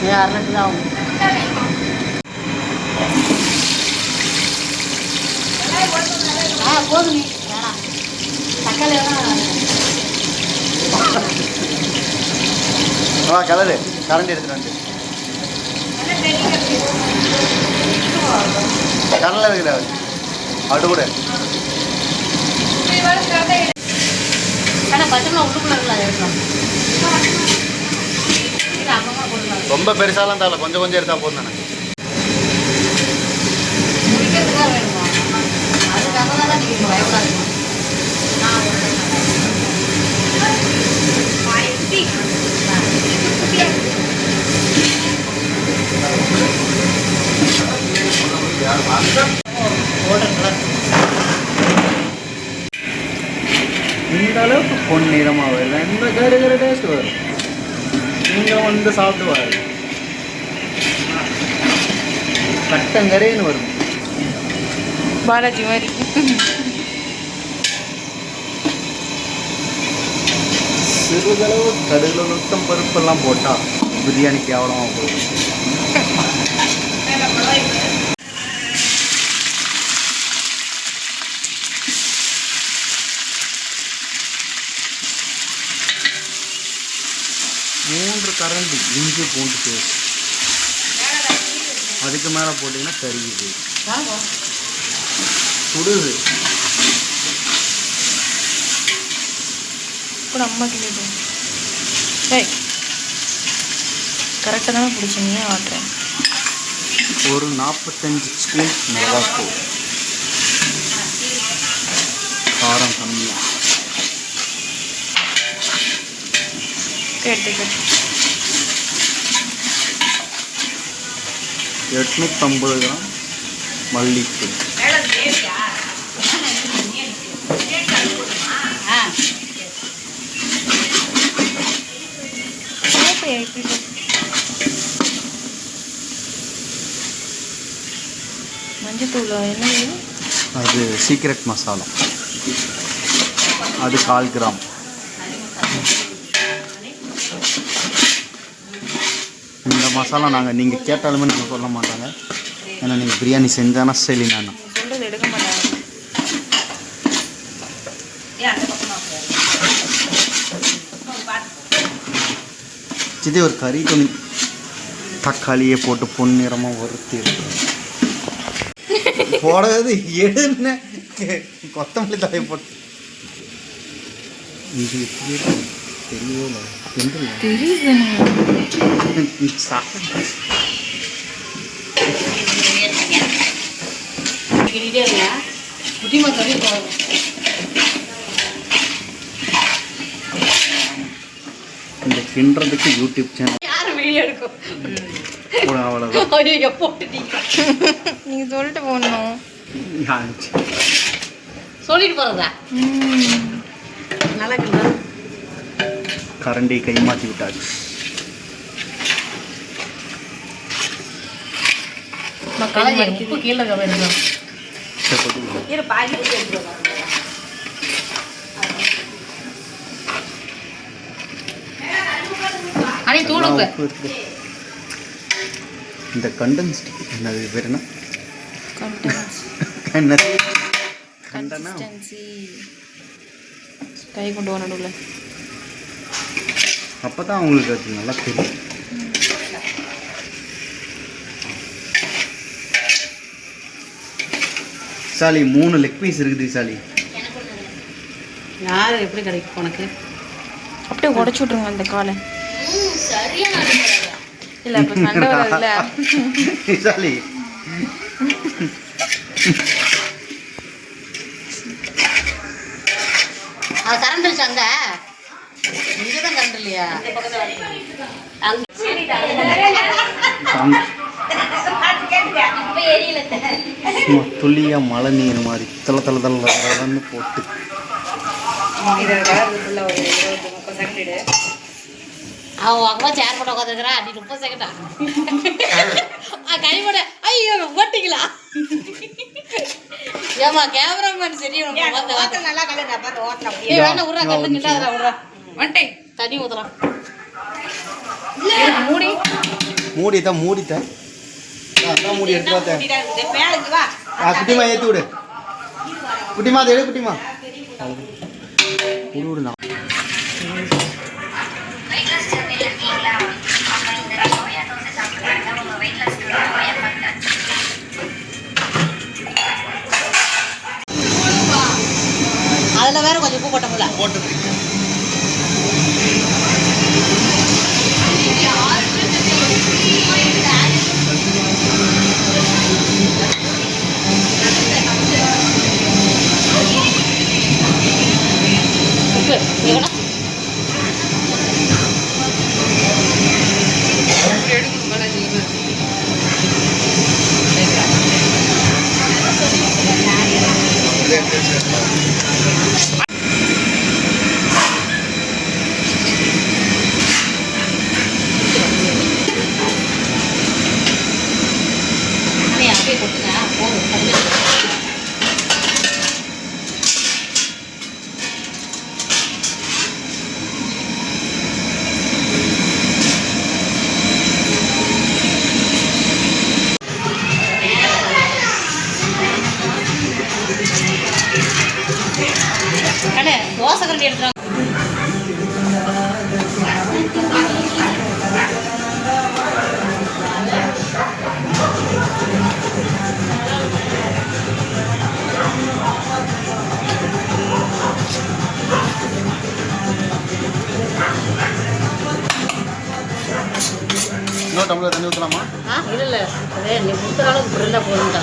அரை லிட்டர் தான் ஆகும். ஆ போதும் நீ வேணாம். தக்காளி வேணாம் வா கலரு. கரண்ட் எடுத்துட்டு வந்து கடலை வைக்கல அடு கூட ஆனால் பச்சை உள்ளுக்குள்ள இருக்கலாம் அதை எடுக்கலாம். ரொம்ப பெருசாலாம் தேவை கொஞ்சம் கொஞ்சம் எடுத்தா போதும் தானே இந்த அளவுக்கு பொன்னிறமாக வருது இந்த கரு கரு டேஸ்ட் வரும் நீங்கள் வந்து சாப்பிடுவாரு கட்டங்கரேன்னு வரும். பாலாஜி மாதிரி. சிறிதளவு கடுகுல நுத்தம் பருப்பெல்லாம் போட்டால் பிரியாணி கேவலமாக போயிடும் மூன்று கரண்டி இஞ்சி பூண்டு பேஸ்ட். அதுக்கு மேலே போட்டிங்கன்னா கருகிது. சுடுது. கூட அம்மா கிட்ட ஏய் கரெக்டாக தானே பிடிச்சிங்க ஆட்டுறேன் ஒரு நாற்பத்தஞ்சு ஸ்பூன் மிளகாத்தூள் காரம் கம்மியாக கேட்டு கேட்டு எட்நூற்றம்பது கிராம் மல்லித்தூள் ஆ கேட்பையா இப்படி போ. மஞ்சத்தூள் என்ன? அது சீக்ரெட் மசாலா அது கால் கிராம் இந்த மசாலா நாங்கள் நீங்கள் கேட்டாலுமே நாங்கள் சொல்ல மாட்டாங்க. ஏன்னா நீங்கள் பிரியாணி செஞ்சானா சரி நான். இது ஒரு கறி துணி. தக்காளியை போட்டு பொன்னிறமாக வறுத்து போடுறது எடுன கொத்தமல்லி தலையை போட்டு. இது எப்படி தெரியல தெரியுது இந்த கிண்டுறதுக்கு யூடியூப் சேனல் யார் வீடியோ எடுக்கும்? அவ்வளோதான் நீங்க சொல்லிட்டு போடணும். சொல்லிட்டு போறதா? நல்லா கரண்டி கை மாற்றி விட்டாச்சு கலர் உப்பு. கீழே. இந்த என்னது பேர் என்ன? கண்டனா கை கொண்டு வர நடுவில். அப்போ தான் அவங்களுக்கு அது நல்லா தெரியும். சாலி மூணு லெக் பீஸ் இருக்குது சாலி. யார் எப்படி கிடைக்கும் உனக்கு? அப்படியே உடச்சு விட்ருங்க அந்த காலை. இல்லை இப்போ சண்டை வராதுல்ல சாலி. அது கரண்ட் தான் கரண்ட் இல்லையா. சும்மா துளியா மழை நீர் மாதிரி தல தல தலன்னு போட்டு. அவன் அக்கா சேர் போட்டு உட்காந்துருக்கிறா நீ முப்பது செகண்டா கை போட. ஐயோ ஓட்டிக்கலாம் ஏமா கேமராமேன் சரி நல்லா வேணா விட்றா கிட்டாதடா விட்றா. வந்துட்டேன். தண்ணி ஊற்றலாம் மூடி. மூடித்தான் மூடிட்டேன் அதான் மூடி எடுத்து பார்த்தேன் ஆ குட்டிமா ஏற்றி விடு. குட்டிமா அதை எடு குட்டிமா. விடு விடு நான். அதில் வேற கொஞ்சம் உப்பு போட்டோம்ல போட்டது நீ அப்படியே கொட்டுங்க போதும் அதுவே கடை தோசை கரண்டி எடுத்துறாங்க இன்னொரு டம்ளர் தண்ணி ஊற்றலாமா இல்லை இல்லை. அதே நீ கொடுக்குற அளவுக்கு இருந்தால் போதும்டா.